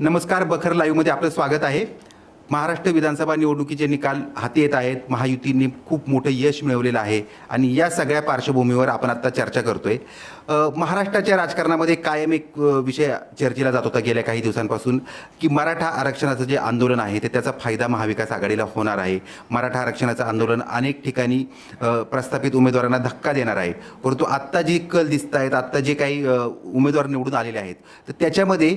नमस्कार बखर लाईव्हमध्ये आपलं स्वागत आहे. महाराष्ट्र विधानसभा निवडणुकीचे निकाल हाती येत आहेत. महायुतीने खूप मोठं यश मिळवलेलं आहे. आणि या सगळ्या पार्श्वभूमीवर आपण आत्ता चर्चा करतोय. आहे महाराष्ट्राच्या राजकारणामध्ये कायम एक विषय चर्चेला जात होता गेल्या काही दिवसांपासून की मराठा आरक्षणाचं जे आंदोलन आहे ते त्याचा फायदा महाविकास आघाडीला होणार आहे. मराठा आरक्षणाचं आंदोलन अनेक ठिकाणी प्रस्थापित उमेदवारांना धक्का देणार आहे. परंतु आत्ता जी कल दिसत आहेत आत्ता जे काही उमेदवार निवडून आलेले आहेत तर त्याच्यामध्ये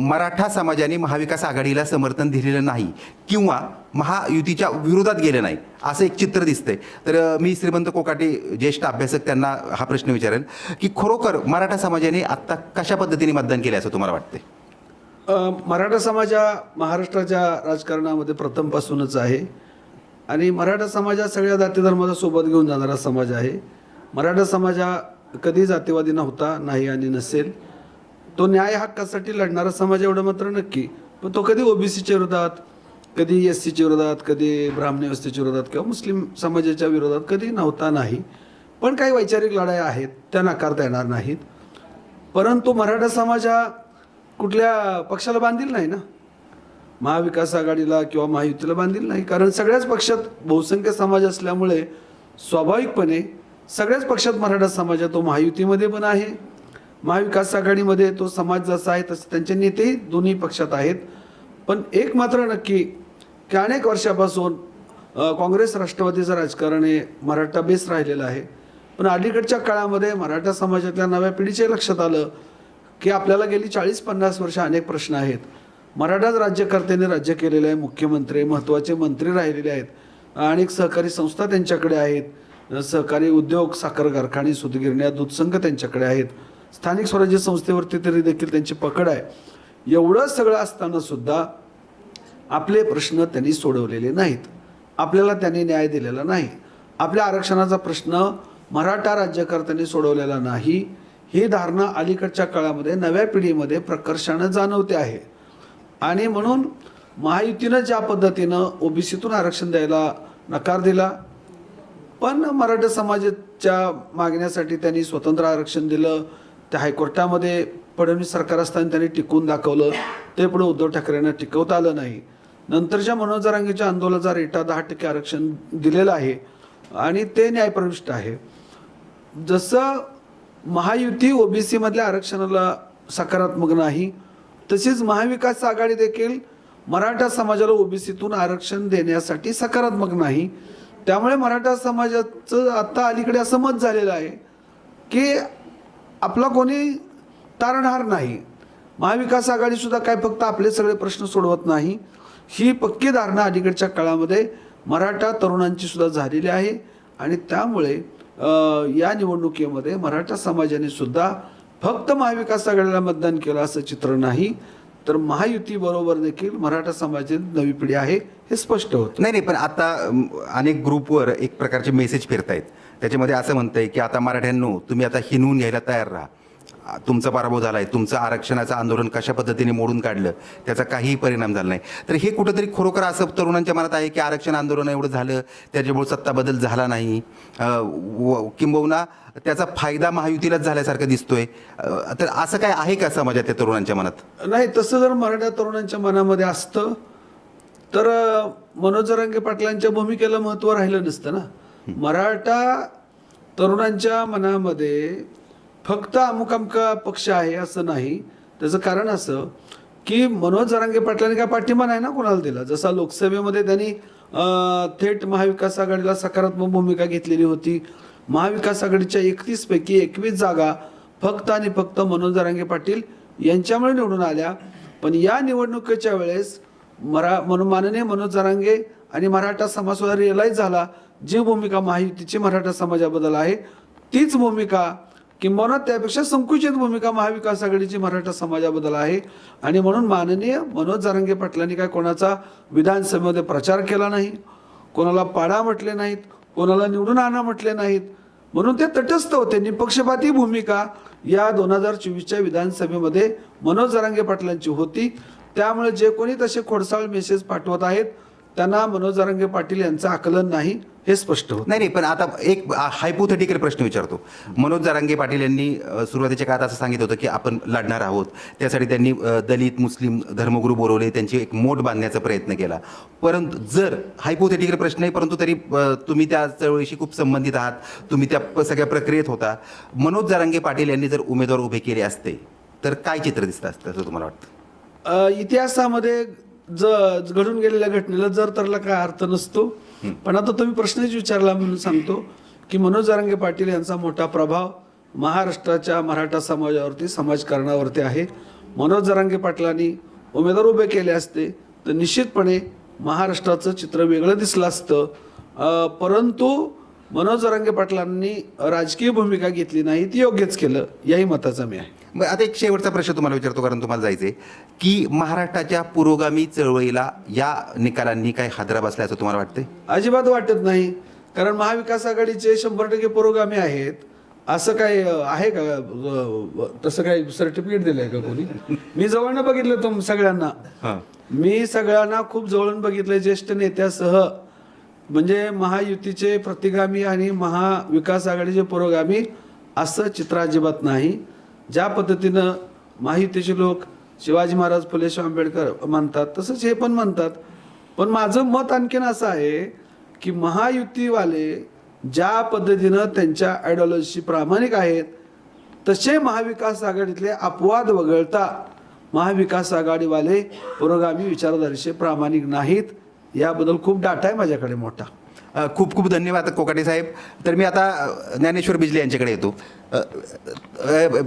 मराठा समाजाने महाविकास आघाडीला समर्थन दिलेलं नाही किंवा महायुतीच्या विरोधात गेलं नाही असं एक चित्र दिसतंय. तर मी श्रीमंत कोकाटे ज्येष्ठ अभ्यासक त्यांना हा प्रश्न विचारेल की खरोखर मराठा समाजाने आत्ता कशा पद्धतीने मतदान केलं असं तुम्हाला वाटते मराठा समाज हा महाराष्ट्राच्या राजकारणामध्ये प्रथमपासूनच आहे. आणि मराठा समाज हा सगळ्या जाती धर्माचा सोबत घेऊन जाणारा समाज आहे. मराठा समाज हा कधी जातीवादी नव्हता नाही आणि नसेल. तो न्याय हक्कासाठी लढणारा समाज एवढं मात्र नक्की. पण तो कधी ओबीसीच्या विरोधात कधी एस सीच्या विरोधात कधी ब्राह्मण व्यवस्थेच्या विरोधात किंवा मुस्लिम समाजाच्या विरोधात कधी नव्हता नाही. पण काही वैचारिक लढाया आहेत त्या नाकारता येणार नाहीत. परंतु मराठा समाज हा कुठल्या पक्षाला बांधील नाही ना? महाविकास आघाडीला किंवा महायुतीला बांधील नाही. कारण सगळ्याच पक्षात बहुसंख्य समाज असल्यामुळे स्वाभाविकपणे सगळ्याच पक्षात मराठा समाज आहे तो महायुतीमध्ये पण आहे. महाविकास आघाडीमध्ये तो समाज जसा आहे तसं त्यांचे नेतेही दोन्ही पक्षात आहेत. पण एक मात्र नक्की की अनेक वर्षापासून काँग्रेस राष्ट्रवादीचं राजकारण हे मराठा बेस राहिलेलं आहे. पण अलीकडच्या काळामध्ये मराठा समाजातल्या नव्या पिढीचे लक्षात आलं की आपल्याला गेली चाळीस पन्नास वर्ष अनेक प्रश्न आहेत. मराठाच राज्यकर्त्यांनी राज्य केलेलं आहे मुख्यमंत्री महत्त्वाचे मंत्री राहिलेले आहेत. अनेक सहकारी संस्था त्यांच्याकडे आहेत. सहकारी उद्योग साखर कारखाने सुतगिरण्या दूधसंघ त्यांच्याकडे आहेत. स्थानिक स्वराज्य संस्थेवरती तरी देखील त्यांची पकड आहे. एवढं सगळं असताना सुद्धा आपले प्रश्न त्यांनी सोडवलेले नाहीत. आपल्याला त्यांनी न्याय दिलेला नाही. आपल्या आरक्षणाचा प्रश्न मराठा राज्यकर्त्यांनी सोडवलेला नाही. ही धारणा अलीकडच्या काळामध्ये नव्या पिढीमध्ये प्रकर्षानं जाणवते आहे. आणि म्हणून महायुतीनं ज्या पद्धतीनं ओबीसीतून आरक्षण द्यायला नकार दिला पण मराठा समाजाच्या मागण्यासाठी त्यांनी स्वतंत्र आरक्षण दिलं त्या हायकोर्टामध्ये फडणवीस सरकार असताना त्यांनी टिकून दाखवलं ते पुढे उद्धव ठाकरेंना टिकवता आलं नाही. नंतरच्या मनोज जरांगेच्या आंदोलनाचा रेटा दहा टक्के आरक्षण दिलेलं आहे आणि ते न्यायप्रविष्ट आहे. जसं महायुती ओबीसीमधल्या आरक्षणाला सकारात्मक नाही तशीच महाविकास आघाडी देखील मराठा समाजाला ओबीसीतून आरक्षण देण्यासाठी सकारात्मक नाही. त्यामुळे मराठा समाजाचं आता अलीकडे असं मत झालेलं आहे की आपला कोणी तारणहार नाही. महाविकास आघाडीसुद्धा काय फक्त आपले सगळे प्रश्न सोडवत नाही. ही पक्की धारणा अलीकडच्या काळामध्ये मराठा तरुणांची सुद्धा झालेली आहे आणि त्यामुळे या निवडणुकीमध्ये मराठा समाजाने सुद्धा फक्त महाविकास आघाडीला मतदान केलं असं चित्र नाही तर महायुतीबरोबर देखील मराठा समाजाची नवी पिढी आहे हे स्पष्ट होतं. नाही नाही पण आता अनेक ग्रुपवर एक प्रकारचे मेसेज फिरतायत. त्याच्यामध्ये असं म्हणतंय की आता मराठ्यांनो तुम्ही आता हिनवून घ्यायला तयार राहा. तुमचा पराभव झालाय तुमचं आरक्षणाचं आंदोलन कशा पद्धतीने मोडून काढलं त्याचा काहीही परिणाम झाला नाही. तर हे कुठंतरी खरोखर असं तरुणांच्या मनात आहे की आरक्षण आंदोलन एवढं झालं त्याच्यामुळे सत्ता बदल झाला नाही? किंबहुना त्याचा फायदा महायुतीलाच झाल्यासारखं दिसतोय. तर असं काय आहे का समाजात त्या तरुणांच्या मनात? नाही तसं जर मराठा तरुणांच्या मनामध्ये असतं तर मनोज जरांगे पाटलांच्या भूमिकेला महत्त्व राहिलं नसतं ना. मराठा तरुणांच्या मनामध्ये फक्त अमुक अमका पक्ष आहे असं नाही. त्याचं कारण असं की मनोज जरांगे पाटलांनी काय पाठिंबा नाही ना कोणाला दिला? जसा लोकसभेमध्ये त्यांनी थेट महाविकास आघाडीला सकारात्मक भूमिका घेतलेली होती. महाविकास आघाडीच्या एकतीस पैकी एकवीस जागा फक्त आणि फक्त मनोज जरांगे पाटील यांच्यामुळे निवडून आल्या. पण या निवडणुकीच्या वेळेस मरा म्हणून माननीय मनोज जरांगे आणि मराठा समाज सुद्धा रिअलाईज झाला. जी भूमिका महायुतीची मराठा समाजाबद्दल आहे तीच भूमिका किंबहुना त्यापेक्षा संकुचित भूमिका महाविकास आघाडीची मराठा समाजाबद्दल आहे. आणि म्हणून माननीय मनोज जारंगे पाटलांनी काय कोणाचा विधानसभेमध्ये प्रचार केला नाही कोणाला पाडा म्हटले नाहीत कोणाला निवडून आणा म्हटले नाहीत म्हणून ते तटस्थ होते. निपक्षपाती भूमिका या दोन हजार चोवीसच्या विधानसभेमध्ये मनोज जारांगे पाटलांची होती. त्यामुळे जे कोणी तसे खोडसाळ मेसेज पाठवत आहेत त्यांना मनोज जारांगे पाटील यांचं आकलन नाही. हे स्पष्ट होतं. नाही नाही पण आता एक हायपोथेटिकल प्रश्न विचारतो. मनोज जरांगे पाटील यांनी सुरुवातीच्या काळात असं सांगितलं होतं की आपण लढणार आहोत. त्यासाठी त्यांनी दलित मुस्लिम धर्मगुरू बोलवले त्यांची एक मोठ बांधण्याचा प्रयत्न केला. परंतु जर हायपोथेटिकल प्रश्न आहे परंतु तरी तुम्ही त्या चळवळीशी खूप संबंधित आहात तुम्ही त्या सगळ्या प्रक्रियेत होता. मनोज जरांगे पाटील यांनी जर उमेदवार उभे केले असते तर काय चित्र दिसतं असतं असं तुम्हाला वाटतं? इतिहासामध्ये ज घडून गेलेल्या घटनेला जर तरला काय अर्थ नसतो. पण आता तुम्ही प्रश्नच विचारला म्हणून सांगतो की मनोज जारंगे पाटील यांचा मोठा प्रभाव महाराष्ट्राच्या मराठा समाजावरती समाजकारणावरती आहे. मनोज जरांगे पाटलांनी उमेदवार उभे केले असते तर निश्चितपणे महाराष्ट्राचं चित्र वेगळं दिसलं असतं. परंतु मनोज जरांगे पाटलांनी राजकीय भूमिका घेतली नाही ती योग्यच केलं याही मताचा मी आहे. बरं, आता एक शेवटचा प्रश्न तुम्हाला विचारतो कारण तुम्हाला जायचंय की महाराष्ट्राच्या पुरोगामी चळवळीला या निकालांनी काही हादरा बसला असं तुम्हाला वाटतंय? अजिबात वाटत नाही. कारण महाविकास आघाडीचे शंभर टक्के पुरोगामी आहेत. असं काय आहे का? तसं काय सर्टिफिकेट दिलंय का कोणी? मी जवळनं बघितलं तुम सगळ्यांना. हां. मी सगळ्यांना खूप जवळून बघितलं ज्येष्ठ नेत्यासह. म्हणजे महायुतीचे प्रतिगामी आणि महाविकास आघाडीचे पुरोगामी असं चित्र अजिबात नाही. ज्या पद्धतीनं माहितीचे लोक शिवाजी महाराज फुले आंबेडकर म्हणतात तसंच हे पण म्हणतात. पण माझं मत आणखीन असं आहे की महायुतीवाले ज्या पद्धतीनं त्यांच्या आयडिओलॉजीशी प्रामाणिक आहेत तसे महाविकास आघाडीतले अपवाद वगळता महाविकास आघाडीवाले पुरोगामी विचारधारेचे प्रामाणिक नाहीत. याबद्दल खूप डाटा आहे माझ्याकडे मोठा. खूप खूप धन्यवाद कोकाटे साहेब. तर मी आता ज्ञानेश्वर बिजले यांच्याकडे येतो.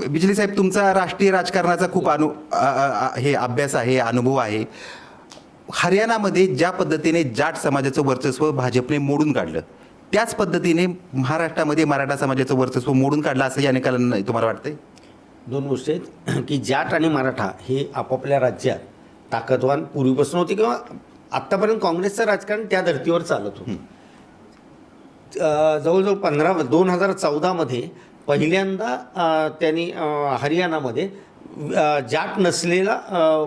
बिजले साहेब तुमचा राष्ट्रीय राजकारणाचा खूप अनु हे अभ्यास आहे अनुभव आहे. हरियाणामध्ये ज्या पद्धतीने जाट समाजाचं वर्चस्व भाजपने मोडून काढलं त्याच पद्धतीने महाराष्ट्रामध्ये मराठा समाजाचं वर्चस्व मोडून काढलं असं या निकालांना तुम्हाला वाटतंय? दोन गोष्टी आहेत की जाट आणि मराठा हे आपापल्या राज्यात ताकदवान पूर्वीपासून होते किंवा आत्तापर्यंत काँग्रेसचं राजकारण त्या धर्तीवर चालत होतं. जवळजवळ पंधरा दोन हजार चौदामध्ये पहिल्यांदा त्यांनी हरियाणामध्ये जाट नसलेला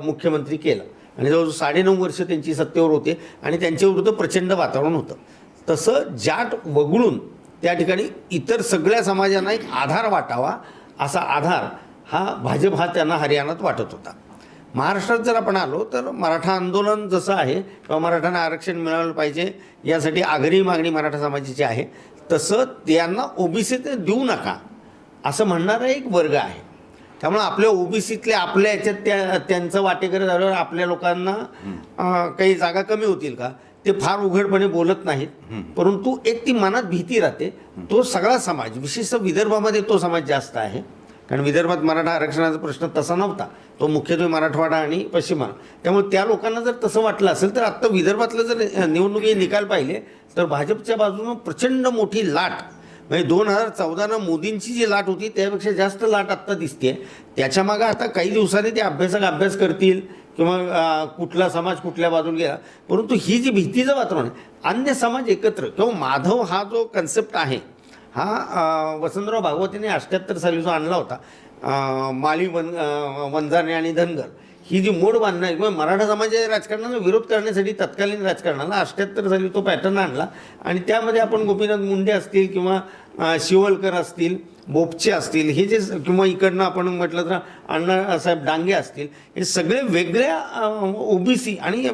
मुख्यमंत्री केला. आणि जवळजवळ साडेनऊ वर्ष त्यांची सत्तेवर होते आणि त्यांच्याविरुद्ध प्रचंड वातावरण होतं. तसं जाट वगळून त्या ठिकाणी इतर सगळ्या समाजांना एक आधार वाटावा असा आधार हा भाजप हा त्यांना हरियाणात वाटत होता. महाराष्ट्रात जर आपण आलो तर मराठा आंदोलन जसं आहे किंवा मराठ्यांना आरक्षण मिळालं पाहिजे यासाठी आग्रही मागणी मराठा समाजाची आहे. तसं त्यांना ओबीसी ते देऊ नका असं म्हणणारा एक वर्ग आहे. त्यामुळे आपल्या ओबीसीतल्या आपल्या याच्यात त्या त्यांचं वाटेकरी झाल्यावर आपल्या लोकांना काही जागा कमी होतील का? ते फार उघडपणे बोलत नाहीत. परंतु एक ती मनात भीती राहते. तो सगळा समाज विशेषतः विदर्भामध्ये तो समाज जास्त आहे. कारण विदर्भात मराठा आरक्षणाचा प्रश्न तसा नव्हता. तो मुख्यत्वे मराठवाडा आणि पश्चिमा त्यामुळे त्या लोकांना जर तसं वाटलं असेल तर आत्ता विदर्भातलं जर निवडणुकी निकाल पाहिले तर भाजपच्या बाजूनं प्रचंड मोठी लाट म्हणजे दोन हजार चौदानं मोदींची जी लाट होती त्यापेक्षा जास्त लाट आत्ता दिसते त्याच्यामागं आता काही दिवसांनी ते अभ्यासक अभ्यास करतील किंवा कुठला समाज कुठल्या बाजून गेला. परंतु ही जी भीतीचं वातावरण आहे अन्य समाज एकत्र किंवा माधव हा जो कन्सेप्ट आहे हा वसंतराव भागवतीने अष्ट्याहत्तर साली जो आणला होता. माली माळी वन वंजाने आणि धनगर. ही जी मोड बांधणं आहे किंवा मराठा समाजाच्या राजकारणाला विरोध करण्यासाठी तत्कालीन राजकारणाला अष्ट्याहत्तर साली तो पॅटर्न आणला. आणि त्यामध्ये आपण गोपीनाथ मुंडे असतील किंवा शिवलकर असतील बोपचे असतील हे जे किंवा इकडनं आपण म्हटलं तर अण्णासाहेब डांगे असतील हे सगळे वेगळ्या ओबीसी आणि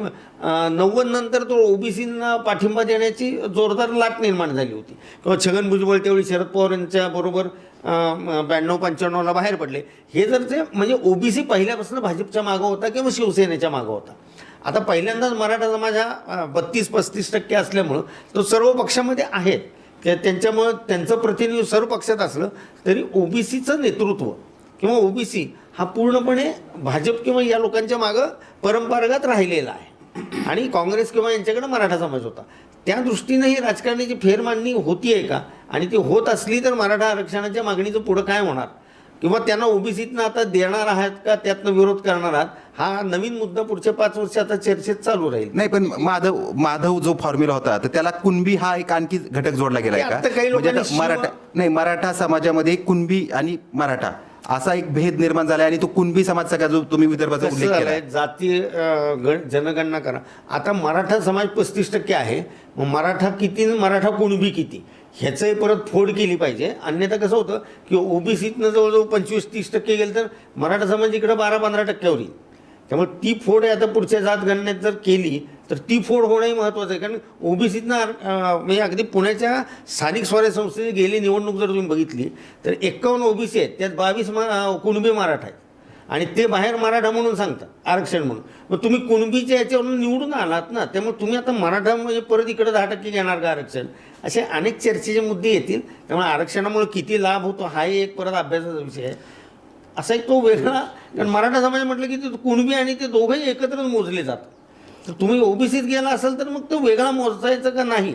नव्वद नंतर तो ओबीसींना पाठिंबा देण्याची जोरदार लाट निर्माण झाली होती. किंवा छगन भुजबळ तेवढी शरद पवार यांच्या बरोबर ब्याण्णव पंच्याण्णवला बाहेर पडले. हे जर ते म्हणजे ओबीसी पहिल्यापासून भाजपच्या मागं होता किंवा शिवसेनेच्या मागं होता. आता पहिल्यांदाच मराठा समाज हा बत्तीस पस्तीस टक्के असल्यामुळं तो सर्व पक्षामध्ये आहेत. त्या त्यांच्यामुळं त्यांचं प्रतिनिधित्व सर्व पक्षात असलं तरी ओबीसीचं नेतृत्व किंवा ओबीसी हा पूर्णपणे भाजप किंवा या लोकांच्या मागं परंपरागत राहिलेला आहे. आणि काँग्रेस किंवा यांच्याकडे मराठा समाज होता. त्या दृष्टीने ही राजकारणाची फेरमांडणी होती आहे का? आणि ती होत असली तर मराठा आरक्षणाच्या मागणीचं पुढं काय होणार? किंवा त्यांना ओबीसीतनं आता देणार आहात का त्यातनं विरोध करणार आहात हा नवीन मुद्दा पुढच्या पाच वर्ष आता चर्चेत चालू राहील. नाही पण माधव माधव जो फॉर्म्युला होता तर त्याला कुणबी हा एक आणखी घटक जोडला गेलाय का? काही म्हणजे मराठा नाही मराठा समाजामध्ये कुणबी आणि मराठा असा एक भेद निर्माण झालाय आणि तो कुणबी समाज सगळा जो तुम्ही विदर्भाचा उल्लेख केला जाती जनगणना करा. आता मराठा समाज पस्तीस टक्के आहे. मग मराठा किती मराठा कुणबी किती? ह्याचंही परत फोड केली पाहिजे. अन्यथा कसं होतं की ओबीसीतनं जवळजवळ पंचवीस तीस टक्के गेलं तर मराठा समाज इकडं बारा पंधरा टक्क्यावर येईल. त्यामुळे ती फोड आता पुढच्या जात गणण्यात जर केली तर ती फोड होणंही महत्त्वाचं आहे. कारण ओबीसीतनं म्हणजे अगदी पुण्याच्या स्थानिक स्वराज्य संस्थेची गेली निवडणूक जर तुम्ही बघितली तर एक्कावन्न ओबीसी आहेत. त्यात बावीस मा कुणबी मराठा आहेत आणि ते बाहेर मराठा म्हणून सांगतात आरक्षण म्हणून. मग तुम्ही कुणबीच्या याच्यावरून निवडून आलात ना त्यामुळे तुम्ही आता मराठा म्हणजे परत इकडे दहा टक्के घेणार का आरक्षण? असे अनेक चर्चेचे मुद्दे येतील त्यामुळे आरक्षणामुळे किती लाभ होतो हाही एक परत अभ्यासाचा विषय आहे. असा एक तो वेगळा कारण मराठा समाज म्हटलं की ते कुणबी आणि ते दोघंही एकत्रच मोजले जातात. तर तुम्ही ओबीसीत गेला असाल तर मग तो वेगळा मोजायचं का नाही?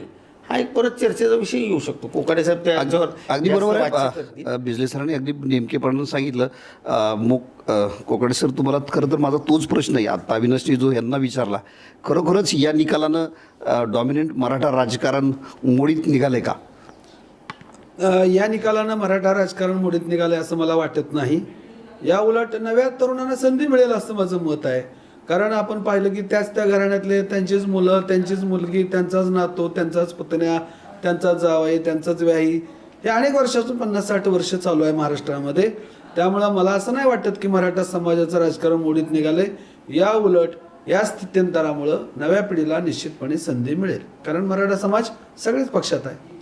हा एक परत चर्चेचा विषय येऊ शकतो. कोकाडे साहेब त्याच्यावर अगदी जास्त बरोबर बातचीत आहे करतील. बिजले सरांनी अगदी नेमकेपणानं सांगितलं. अ, मुक अ, कोकडे सर तुम्हाला खरं तर माझा तोच प्रश्न आहे. आता अविनाशने जो यांना विचारला खरोखरच या निकालानं डॉमिनंट मराठा राजकारण मोडीत निघालंय का? अ, या निकालानं मराठा राजकारण मोडीत निघाले असं मला वाटत नाही. या उलट नव्या तरुणांना संधी मिळेल असं माझं मत आहे. कारण आपण पाहिलं की त्याच त्या घराण्यातले त्यांचीच मुलं त्यांचीच मुलगी त्यांचाच नातो त्यांचाच पुतण्या त्यांचाच जावई त्यांचाच व्याही हे अनेक वर्षातून पन्नास साठ वर्ष चालू आहे महाराष्ट्रामध्ये. त्यामुळं मला असं नाही वाटत की मराठा समाजाचं राजकारण मोडीत निघाले या उलट या स्थित्यंतरामुळं नव्या पिढीला निश्चितपणे संधी मिळेल. कारण मराठा समाज सगळेच पक्षात आहे.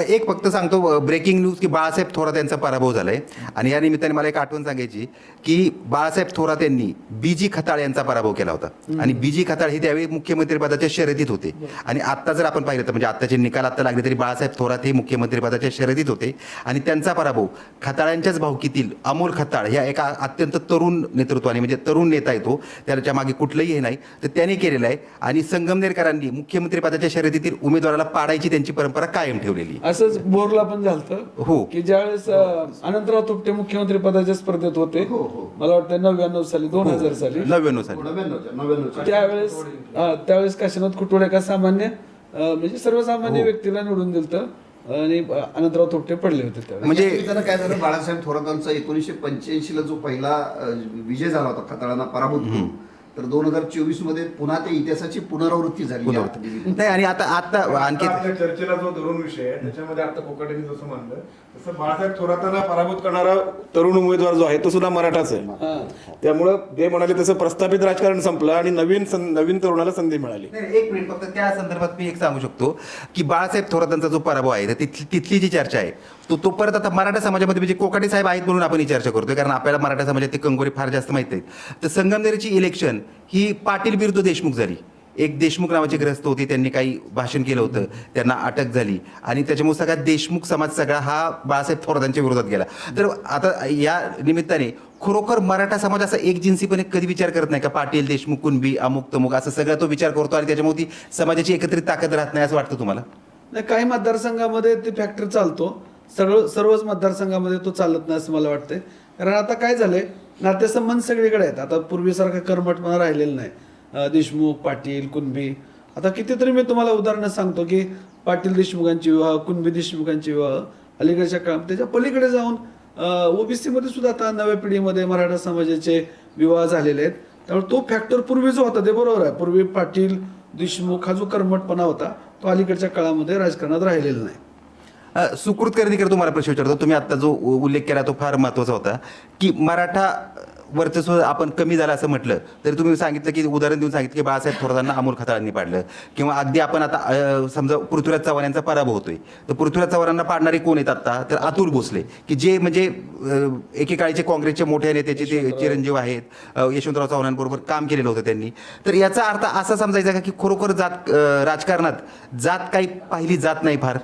एक फक्त सांगतो ब्रेकिंग न्यूज की बाळासाहेब थोरात यांचा पराभव झालाय. आणि या निमित्ताने मला एक आठवण सांगायची की बाळासाहेब थोरात यांनी बीजी खताळ यांचा पराभव केला होता. आणि बीजी खताळ हे त्यावेळी मुख्यमंत्री पदाच्या शर्यतीत होते. आणि आता जर आपण पाहिलं तर म्हणजे आत्ताचे निकाल आता लागले तरी बाळासाहेब थोरात हे मुख्यमंत्री पदाच्या शर्यतीत होते. आणि त्यांचा पराभव खताळांच्याच भावकीतील अमोल खताळ ह्या एका अत्यंत तरुण नेतृत्वाने म्हणजे तरुण नेता येतो त्याच्यामागे कुठलंही हे नाही तर त्याने केलेलं आहे. आणि संगमनेरकरांनी मुख्यमंत्री पदाच्या शर्यतीतील उमेदवाराला पाडायची त्यांची परंपरा कायम ठेवलेली. असंच बोरला पण झालं हो. की ज्यावेळेस अनंतराव तुपटे मुख्यमंत्री पदाच्या स्पर्धेत होते मला वाटतं नव्याण्णव साली दोन हजार साली. नव्याण्णव साली. त्यावेळेस त्यावेळेस काशीनाथ कुटोळे का सामान्य म्हणजे सर्वसामान्य व्यक्तीला निवडून दिलतं आणि अनंतराव तुपटे पडले होते त्यावेळेस. म्हणजे त्यानं काय झालं बाळासाहेब थोरातांचा एकोणीसशे पंच्याऐंशी ला जो पहिला विजय झाला होता खताळांना पराभूत करून तर दोन हजार चोवीसमध्ये पुन्हा त्या इतिहासाची पुनरावृत्ती झाली. नाही आणि आता आता आणखी चर्चेला जो धरून विषय आहे त्याच्यामध्ये आता कोकाटेंनी जसं मानलं तसं बाळासाहेब थोरातांना पराभूत करणारा तरुण उमेदवार जो आहे तो सुद्धा मराठाच आहे. त्यामुळं ते म्हणाले तसं प्रस्थापित राजकारण संपलं आणि नवीन सं- नवीन तरुणाला संधी मिळाली. नाही, एक मिनिट फक्त त्या संदर्भात मी एक सांगू शकतो की बाळासाहेब थोरातांचा जो पराभव आहे तिथली जी चर्चा आहे तो तो परत आता मराठा समाजामध्ये म्हणजे कोकाटे साहेब आहेत म्हणून आपण ही चर्चा करतोय कारण आपल्याला मराठा समाजात ते कंगोरे फार जास्त माहीत आहेत. तर संगमनेरची इलेक्शन ही पाटील विरुद्ध देशमुख झाली. एक देशमुख नावाचे ग्रस्त होते त्यांनी काही भाषण केलं होतं त्यांना अटक झाली. आणि त्याच्यामुळे सगळा देशमुख समाज सगळा हा बाळासाहेब थोरातांच्या विरोधात गेला. तर आता या निमित्ताने खरोखर मराठा समाज असा एक जिन्सीपणे कधी विचार करत नाही का? पाटील देशमुख कुणबी अमुक तमुक असं सगळं तो विचार करतो आणि त्याच्यामुळे ती समाजाची एकत्रित ताकद राहत नाही असं वाटतं तुम्हाला? नाही काही मतदारसंघामध्ये ते फॅक्टर चालतो. सगळं सर्वच मतदारसंघामध्ये तो चालत नाही असं मला वाटतंय. कारण आता काय झालंय नातेसंबंध सगळीकडे आहेत. आता पूर्वीसारखं कर्मटपणा राहिलेलं नाही. देशमुख पाटील कुणबी. आता कितीतरी मी तुम्हाला उदाहरणं सांगतो की पाटील देशमुखांचे विवाह कुणबी देशमुखांचे विवाह अलीकडच्या काळात त्याच्या पलीकडे जाऊन ओबीसीमध्ये सुद्धा आता नव्या पिढीमध्ये मराठा समाजाचे विवाह झालेले आहेत. त्यामुळे तो फॅक्टर पूर्वी जो होता ते बरोबर आहे. पूर्वी पाटील देशमुख हा जो कर्मटपणा होता तो अलीकडच्या काळामध्ये राजकारणात राहिलेला नाही. सुकृत कर्णिकर तुम्हाला प्रश्न विचारतो. तुम्ही आता जो उल्लेख केला तो फार महत्त्वाचा होता की मराठा वर्चस्व आपण कमी झालं असं म्हटलं तरी तुम्ही सांगितलं की उदाहरण देऊन सांगितलं की बाळासाहेब थोरातांना अमोल खताळांनी पाडलं. किंवा अगदी आपण आता समजा पृथ्वीराज चव्हाण यांचा पराभव होतोय. तर पृथ्वीराज चव्हाणांना पाडणारे कोण आहेत आता तर अतुल भोसले की जे म्हणजे एकेकाळीचे काँग्रेसचे मोठ्या नेत्याचे ते चिरंजीव आहेत यशवंतराव चव्हाणांबरोबर काम केलेलं होतं त्यांनी. तर याचा अर्थ असा समजायचा का की खरोखर जात राजकारणात जात काही पाहिली जात नाही फार?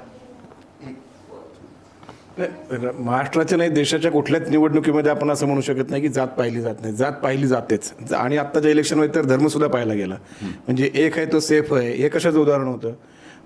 महाराष्ट्राच्या नाही देशाच्या कुठल्याच निवडणुकीमध्ये आपण असं म्हणू शकत नाही की जात पाहिली जात नाही. जात पाहिली जातेच. ज- आणि आत्ताच्या इलेक्शनमध्ये तर धर्म सुद्धा पाहिला गेला. म्हणजे एक आहे तो सेफ आहे. हे कशाचं उदाहरण होतं?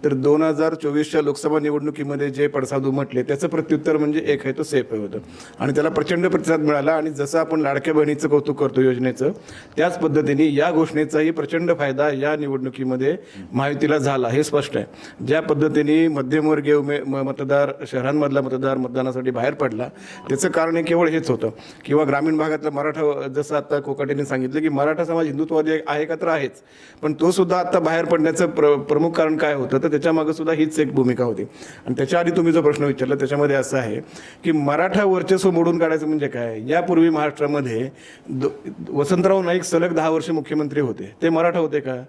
तर दोन हजार चोवीसच्या लोकसभा निवडणुकीमध्ये जे पडसाद उमटले त्याचं प्रत्युत्तर म्हणजे एक आहे तो सेफ आहे होतं. आणि त्याला प्रचंड प्रतिसाद मिळाला आणि जसं आपण लाडक्या बहिणीचं कौतुक करतो योजनेचं त्याच पद्धतीने या घोषणेचाही प्रचंड फायदा या निवडणुकीमध्ये महायुतीला झाला हे स्पष्ट आहे. ज्या पद्धतीने मध्यमवर्गीय उमे म- मतदार शहरांमधला मतदार मतदानासाठी बाहेर पडला त्याचं कारण हे केवळ हेच होतं. किंवा ग्रामीण भागातला मराठा जसं आता कोकाटेने सांगितलं की मराठा समाज हिंदुत्ववादी आहे का तर आहेच पण तो सुद्धा आता बाहेर पडण्याचं प्र प्रमुख कारण काय होतं तर त्याच्यामागं सुद्धा हीच एक भूमिका होती. आणि त्याच्या आधी तुम्ही जो प्रश्न विचारला त्याच्यामध्ये असं आहे की मराठा वर्चस्व मोडून काढायचं म्हणजे काय? यापूर्वी महाराष्ट्रामध्ये वसंतराव नाईक सलग दहा वर्ष मुख्यमंत्री होते. ते मराठा होते का?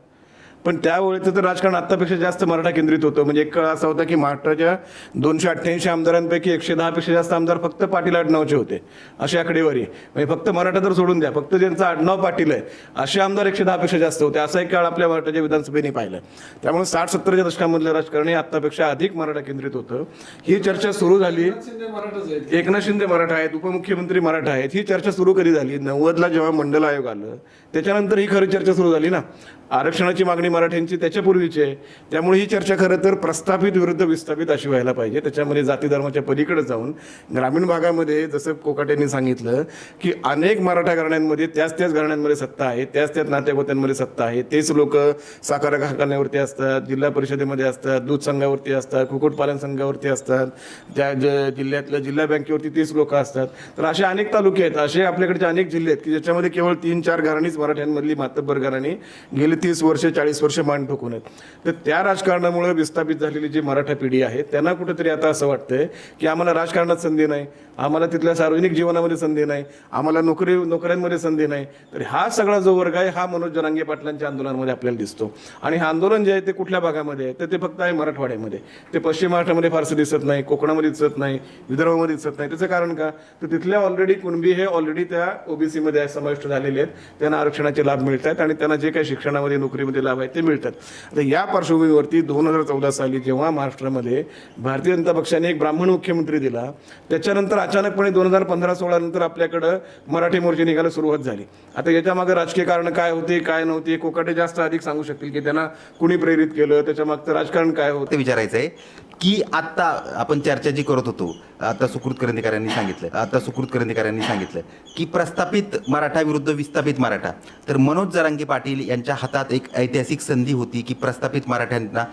पण त्यावेळेचं तर राजकारण आत्तापेक्षा जास्त मराठा केंद्रित होतं. म्हणजे एक काळ असा होता की महाराष्ट्राच्या दोनशे अठ्ठ्याऐंशी आमदारांपैकी एकशे दहापेक्षा जास्त आमदार फक्त पाटील आडनावचे होते. अशी आकडेवारी. म्हणजे फक्त मराठा तर सोडून द्या फक्त ज्यांचं आडनाव पाटील आहे असे आमदार एकशे दहापेक्षा जास्त होते. असा एक काळ आपल्या मराठाच्या विधानसभेने पाहिला. त्यामुळे साठ सत्तरच्या दशकामधलं राजकारण हे आत्तापेक्षा अधिक मराठा केंद्रित होतं. ही चर्चा सुरू झाली. एकनाथ शिंदे मराठा आहेत उपमुख्यमंत्री मराठा आहेत. ही चर्चा सुरू कधी झाली? नव्वदला जेव्हा मंडल आयोग आलं त्याच्यानंतर ही खरी चर्चा सुरू झाली ना. आरक्षणाची मागणी मराठ्यांची त्याच्यापूर्वीची आहे. त्यामुळे ही चर्चा खरं तर प्रस्थापित विरुद्ध विस्थापित अशी व्हायला पाहिजे. त्याच्यामध्ये जाती धर्माच्या पलीकडे जाऊन ग्रामीण भागामध्ये जसं कोकाटेंनी सांगितलं की अनेक मराठा घराण्यांमध्ये त्याच त्याच घराण्यांमध्ये सत्ता आहे त्याच त्याच नातेगोत्यांमध्ये सत्ता आहे. तेच लोक साखर कारखान्यावरती असतात जिल्हा परिषदेमध्ये असतात दूध संघावरती असतात कुक्कुटपालन संघावरती असतात त्या ज जिल्ह्यातल्या जिल्हा बँकेवरती तेच लोक असतात. तर असे अनेक तालुके आहेत. असे आपल्याकडचे अनेक जिल्हे आहेत की ज्याच्यामध्ये केवळ तीन चार घराणीच मराठ्यांमधली मातब्बर घराणी गेली तीस वर्ष चाळीस वर्ष मान ठोकून आहेत. तर त्या राजकारणामुळे विस्थापित झालेली जी मराठा पिढी आहे त्यांना कुठेतरी आता असं वाटतंय की आम्हाला राजकारणात संधी नाही आम्हाला तिथल्या सार्वजनिक जीवनामध्ये संधी नाही आम्हाला नोकरी नोकऱ्यांमध्ये संधी नाही. तर हा सगळा जो वर्ग आहे हा मनोज जरांगे पाटलांच्या आंदोलनामध्ये आपल्याला दिसतो. आणि हे आंदोलन जे आहे ते कुठल्या भागामध्ये आहे? तर ते फक्त आहे मराठवाड्यामध्ये. ते पश्चिम महाराष्ट्रामध्ये फारसं दिसत नाही कोकणामध्ये दिसत नाही विदर्भामध्ये दिसत नाही. त्याचं कारण का? तर तिथल्या ऑलरेडी कुणबी हे ऑलरेडी त्या ओबीसीमध्ये समाविष्ट झालेले आहेत. त्यांना आरक्षणाचे लाभ मिळत आहेत आणि त्यांना जे काही शिक्षणामध्ये नोकरीमध्ये लाभ आहेत ते मिळतात. आता या पार्श्वभूमीवरती दोन हजार चौदा साली जेव्हा महाराष्ट्रामध्ये भारतीय जनता पक्षाने एक ब्राह्मण मुख्यमंत्री दिला त्याच्यानंतर अचानकपणे दोन हजार पंधरा सोळा नंतर आपल्याकडं मराठी मोर्चे निघायला सुरुवात झाली. आता याच्यामागे राजकीय कारण काय होते काय नव्हते कोकाटे जास्त अधिक सांगू शकतील की त्यांना कुणी प्रेरित केलं त्याच्या मागचं राजकारण काय होतं? विचारायचं आहे की आत्ता आपण चर्चा जी करत होतो आता सुकृत करंदीकरांनी सांगितलं आता सुकृत करंदीकरांनी सांगितलं की प्रस्थापित मराठा विरुद्ध विस्थापित मराठा. तर मनोज जरांगे पाटील यांच्या हातात एक ऐतिहासिक संधी होती की प्रस्थापित मराठ्यांना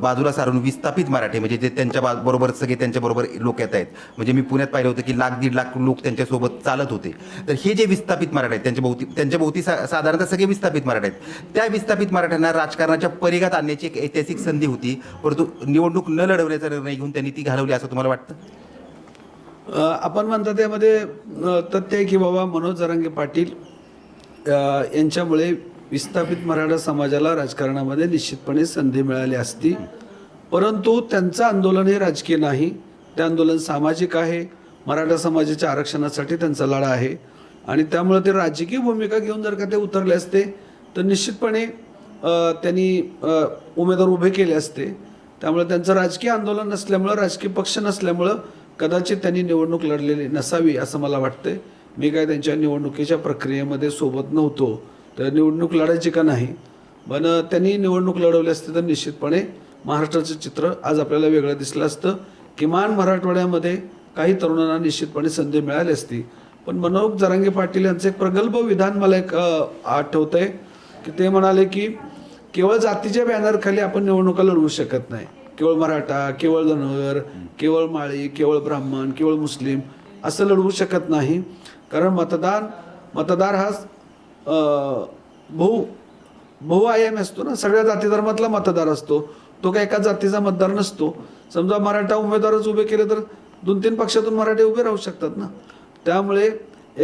बाजूला सारून विस्थापित मराठे म्हणजे जे त्यांच्या बा- बरोबर सगळे त्यांच्याबरोबर लोक येत आहेत. म्हणजे मी पुण्यात पाहिलं होतं की लाख दीड लाख लोक त्यांच्यासोबत चालत होते. तर हे जे विस्थापित मराठे आहेत त्यांच्या भोवती त्यांच्या भोवती सा- साधारणतः सगळे विस्थापित मराठे आहेत. त्या विस्थापित मराठ्यांना राजकारणाच्या परिघात आणण्याची एक ऐतिहासिक संधी होती. परंतु निवडणूक न लढवण्याचा निर्णय घेऊन त्यांनी ती घालवली असं तुम्हाला वाटतं? आपण म्हणता त्यामध्ये तथ्य आहे की बाबा मनोज जरांगे पाटील यांच्यामुळे विस्थापित मराठा समाजाला राजकारणामध्ये निश्चितपणे संधी मिळाली असती. परंतु त्यांचं आंदोलन हे राजकीय नाही. ते आंदोलन सामाजिक आहे. मराठा समाजाच्या आरक्षणासाठी त्यांचा लढा आहे. आणि त्यामुळे ते राजकीय भूमिका घेऊन जर का ते उतरले असते तर निश्चितपणे त्यांनी उमेदवार उभे केले असते. त्यामुळे त्यांचं राजकीय आंदोलन नसल्यामुळं राजकीय पक्ष नसल्यामुळं कदाचित त्यांनी निवडणूक लढलेली नसावी असं मला वाटतंय. मी काय त्यांच्या निवडणुकीच्या प्रक्रियेमध्ये सोबत नव्हतो. तर निवडणूक लढायची का नाही? पण त्यांनी निवडणूक लढवली असती तर निश्चितपणे महाराष्ट्राचं चित्र आज आपल्याला वेगळं दिसलं असतं. किमान मराठवाड्यामध्ये काही तरुणांना निश्चितपणे संधी मिळाली असती. पण मनोज जरांगे पाटील यांचं एक प्रगल्भ विधान मला एक आठवतं आहे की ते म्हणाले की केवळ जातीच्या बॅनरखाली आपण निवडणुका लढवू शकत नाही. केवळ मराठा केवळ धनगर केवळ माळी केवळ ब्राह्मण केवळ मुस्लिम असं लढवू शकत नाही. कारण मतदान मतदार हा बहु बहुआयामी असतो ना. सगळ्या जाती धर्मातला मतदार असतो. तो काय एका जातीचा मतदार नसतो. समजा मराठा उमेदवारच उभे केले तर दोन तीन पक्षातून मराठे उभे राहू शकतात ना. त्यामुळे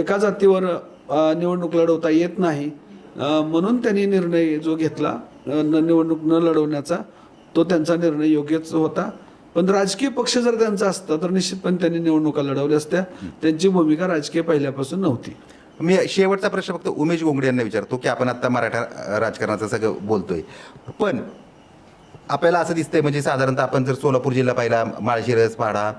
एका जातीवर निवडणूक लढवता येत नाही. म्हणून त्यांनी निर्णय जो घेतला न- निवडणूक न लढवण्याचा तो त्यांचा निर्णय योग्यच होता. पण राजकीय पक्ष जर त्यांचा असता तर निश्चितपणे त्यांनी निवडणुका लढवल्या असत्या. त्यांची भूमिका राजकीय पहिल्यापासून नव्हती. मी शेवटचा प्रश्न फक्त उमेश गोंगडे यांना विचारतो की आपण आता मराठा राजकारणाचं सगळं बोलतोय. पण आपल्याला असं दिसतंय म्हणजे साधारणतः आपण जर सोलापूर जिल्हा पाहिला माळशिरस पाडा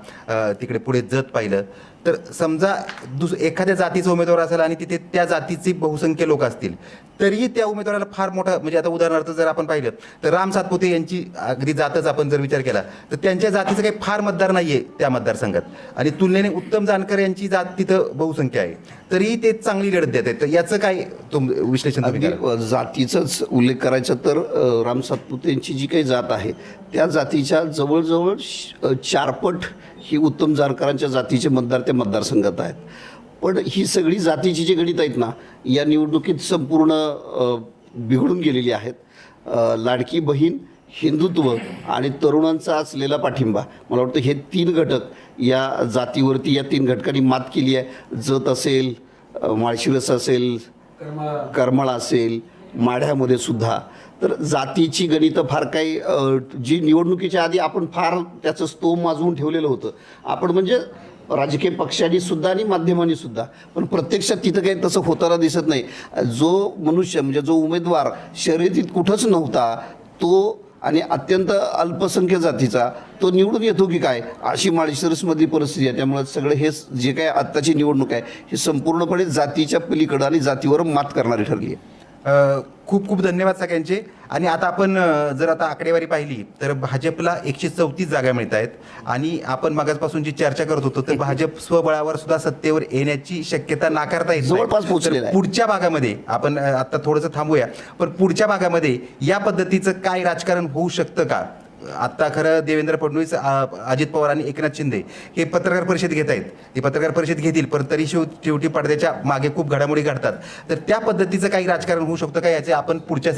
तिकडे पुढे जत पाहिलं तर समजा दुस एखाद्या जातीचा उमेदवार असेल आणि तिथे त्या जातीचे बहुसंख्य लोक असतील तरीही त्या उमेदवाराला फार मोठा म्हणजे आता उदाहरणार्थ जर आपण पाहिलं तर राम सातपुते यांची अगदी जातच आपण जर विचार केला तर त्यांच्या जातीचं काही फार मतदार नाही आहे त्या मतदारसंघात. आणि तुलनेने उत्तम जानकर यांची जात तिथं बहुसंख्य आहे. तरीही ते चांगली लढत देत आहेत. तर याचं काय तुम विश्लेषण जातीचाच उल्लेख करायचा तर राम सातपुतेंची जी काही जात आहे त्या जातीच्या जवळजवळ चारपट ही उत्तम जानकरांच्या जातीचे मतदार त्या मतदारसंघात आहेत. पण ही सगळी जातीची जी गणित आहेत ना या निवडणुकीत संपूर्ण बिघडून गेलेली आहेत. लाडकी बहीण हिंदुत्व आणि तरुणांचा असलेला पाठिंबा. मला वाटतं हे तीन घटक या जातीवरती या तीन घटकांनी मात केली आहे. जत असेल माळशिरस असेल करमाळा असेल माढ्यामध्ये सुद्धा तर जातीची गणितं फार काही जी निवडणुकीच्या आधी आपण फार त्याचं स्तोम माजवून ठेवलेलं होतं. आपण म्हणजे राजकीय पक्षांनी सुद्धा आणि माध्यमांनी सुद्धा पण प्रत्यक्षात तिथं काही तसं होताना दिसत नाही. जो मनुष्य म्हणजे जो उमेदवार शर्यतीत कुठंच नव्हता तो आणि अत्यंत अल्पसंख्य जातीचा तो निवडून येतो की काय? अशी माळशिरसमधली परिस्थिती आहे. त्यामुळे सगळं हे जे काय आत्ताची निवडणूक आहे ही संपूर्णपणे जातीच्या पलीकडं आणि जातीवर मात करणारी ठरली आहे. खूप खूप धन्यवाद सगळ्यांचे आणि आता आपण जर आता आकडेवारी पाहिली तर भाजपला एकशे चौतीस जागा मिळत आहेत आणि आपण मागासपासून जी चर्चा करत होतो तर भाजप स्वबळावर सुद्धा सत्तेवर येण्याची शक्यता नाकारता येत. जवळपास. पुढच्या भागामध्ये आपण आता थोडंसं थांबूया पण पुढच्या भागामध्ये या पद्धतीचं काय राजकारण होऊ शकतं का आत्ता खरं देवेंद्र फडणवीस अजित पवार आणि एकनाथ शिंदे हे पत्रकार परिषद घेत आहेत. ते पत्रकार परिषद घेतील पण तरी शेव शेवटी पडद्याच्या मागे खूप घडामोडी घडतात. तर त्या पद्धतीचं काही राजकारण होऊ शकतं का याचे आपण पुढच्या